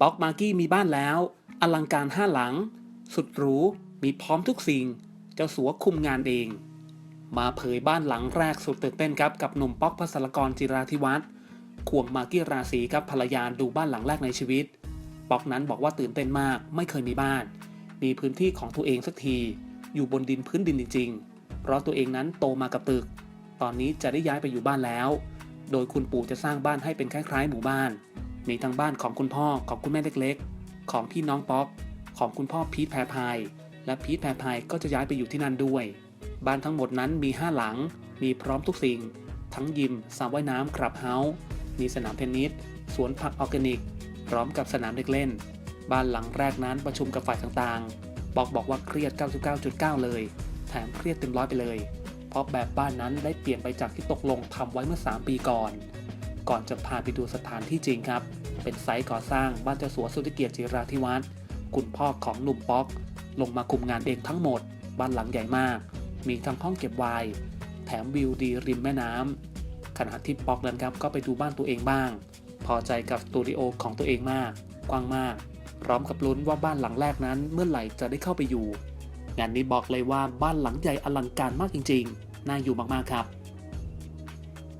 ป๊อกมาร์กี้มีบ้านแล้ว อลังการห้าหลัง สุดหรู มีพร้อมทุกสิ่ง เจ้าสัวคุมงานเอง มาเผยบ้านหลังแรกสุดตื่นเต้นครับกับหนุ่มป๊อกพัสรกรจิราธิวัฒน์ควงมากกี้ราศีกับภรรยาดูบ้านหลังแรกในชีวิตป๊อกนั้นบอกว่าตื่นเต้นมากไม่เคยมีบ้าน มีพื้นที่ของตัวเองสักที อยู่บนดินพื้นดินจริง ๆ เพราะตัวเองนั้นโตมากับตึก ตอนนี้จะได้ย้ายไปอยู่บ้านแล้ว โดยคุณปู่จะสร้างบ้านให้เป็นคล้ายๆหมู่บ้าน มีทั้งบ้านของคุณพ่อของคุณแม่เล็กๆ ของพี่น้องป๊อก ของคุณพ่อพีทแพรพาย และพีทแพรพายก็จะย้ายไปอยู่ที่นั่นด้วย บ้านทั้งหมดนั้นมี 5 หลัง มีพร้อมทุกสิ่ง ทั้งยิมสระว่ายน้ำคลับเฮาส์มีสนามเทนนิส สวนผักออร์แกนิก พร้อมกับสนามเด็กเล่น บ้านหลังแรกนั้นประชุมกับฝ่ายต่างๆบอกบอกว่าเครียด 99.9 เลย แถมเครียดเต็มร้อยไปเลย เพราะแบบบ้านนั้นได้เปลี่ยนไปจากที่ตกลงทำไว้เมื่อ 3 ปีก่อน ก่อนจะพาไปดูสถานที่จริงครับ เป็นไซต์ก่อสร้างบ้านเจ้าสัวสุธิเกียรติจิราธิวัฒน์คุณพ่อของหนุ่มป๊อก ลงมาคุมงานเองทั้งหมด บ้านหลังใหญ่มาก มีทั้งห้องเก็บไวน์แถมวิวดีริมแม่น้ำขณะที่ป๊อกนั้นครับก็ไปดูบ้านตัวเองบ้าง พอใจกับสตูดิโอของตัวเองมาก กว้างมาก พร้อมกับลุ้นว่าบ้านหลังแรกนั้นเมื่อไหร่จะได้เข้าไปอยู่ งานนี้บอกเลยว่าบ้านหลังใหญ่อลังการมากจริงๆ น่าอยู่มากๆครับ